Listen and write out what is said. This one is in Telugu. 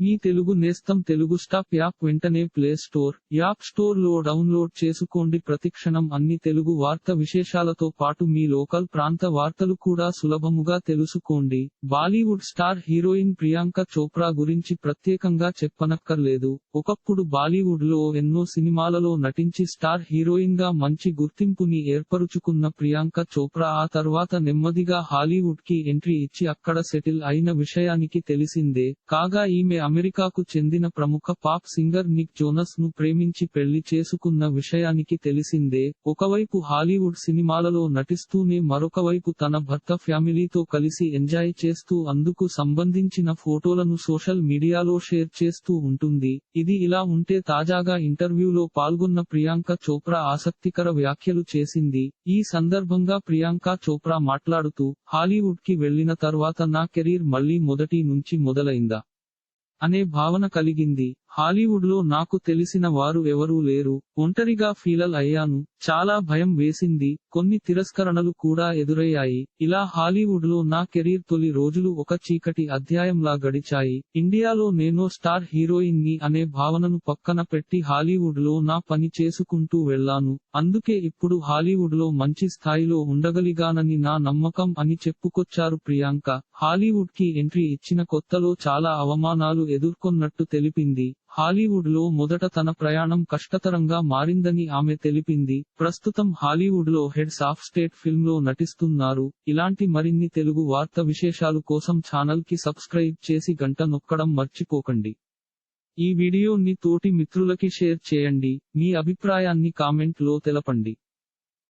మీ తెలుగు నేస్తం తెలుగు స్టాప్ యాప్ వెంటనే ప్లే స్టోర్ యాప్ స్టోర్లో డౌన్లోడ్ చేసుకోండి. ప్రతిక్షణం అన్ని తెలుగు వార్త విశేషాలతో పాటు మీ లోకల్ ప్రాంత వార్తలు కూడా సులభముగా తెలుసుకోండి. Bollywood star heroine Priyanka Chopra గురించి ప్రత్యేకంగా చెప్పనక్కర్లేదు. ఒకప్పుడు బాలీవుడ్లో ఎన్నో సినిమాలలో నటించి స్టార్ హీరోయిన్గా మంచి గుర్తింపుని ఏర్పరుచుకున్న ప్రియాంక చోప్రా ఆ తర్వాత నెమ్మదిగా హాలీవుడ్కి ఎంట్రీ ఇచ్చి అక్కడ సెటిల్ అయిన విషయానికి తెలిసిందే. కాగా ఈమె అమెరికాకు చెందిన ప్రముఖ పాప్ సింగర్ నిక్ జోనస్ను ప్రేమించి పెళ్ళి చేసుకున్న విషయానికి తెలిసిందే ఒకవైపు హాలీవుడ్ సినిమాలలో నటిస్తూనే మరొకవైపు తన భర్త ఫ్యామిలీతో కలిసి ఎంజాయ్ చేస్తూ అందుకు సంబంధించిన ఫోటోలను సోషల్ మీడియాలో షేర్ చేస్తూ ఉంటుంది. ఇది ఇలా ఉంటే తాజాగా ఇంటర్వ్యూలో పాల్గొన్న ప్రియాంక చోప్రా ఆసక్తికర వ్యాఖ్యలు చేసింది. ఈ సందర్భంగా ప్రియాంక చోప్రా మాట్లాడుతూ హాలీవుడ్కి వెళ్ళిన తర్వాత నా కెరీర్ మళ్ళీ మొదటి నుంచి మొదలైందా? అనే భావన కలిగింది. హాలీవుడ్లో నాకు తెలిసిన వారు ఎవరూ లేరు. ఒంటరిగా ఫీలల్ అయ్యాను. చాలా భయం వేసింది. కొన్ని తిరస్కరణలు కూడా ఎదురయ్యాయి. ఇలా హాలీవుడ్లో నా కెరీర్ తొలి రోజులు ఒక చీకటి అధ్యాయంలా గడిచాయి. ఇండియాలో నేను స్టార్ హీరోయిన్ని అనే భావనను పక్కన పెట్టి హాలీవుడ్లో నా పని చేసుకుంటూ వెళ్ళాను. అందుకే ఇప్పుడు హాలీవుడ్లో మంచి స్థాయిలో ఉండగలిగానని నా నమ్మకం అని చెప్పుకొచ్చారు ప్రియాంక. హాలీవుడ్కి ఎంట్రీ ఇచ్చిన కొత్తలో చాలా అవమానాలు ఎదుర్కొన్నట్టు తెలిపింది. హాలీవుడ్లో మొదట తన ప్రయాణం కష్టతరంగా మారిందని ఆమె తెలిపింది. ప్రస్తుతం హాలీవుడ్లో హెడ్స్ ఆఫ్ స్టేట్ ఫిల్మ్లో నటిస్తున్నారు. ఇలాంటి మరిన్ని తెలుగు వార్త విశేషాలు కోసం ఛానల్కి సబ్స్క్రైబ్ చేసి గంట నొక్కడం మర్చిపోకండి. ఈ వీడియోని తోటి మిత్రులకి షేర్ చేయండి. మీ అభిప్రాయాన్ని కామెంట్లో తెలపండి.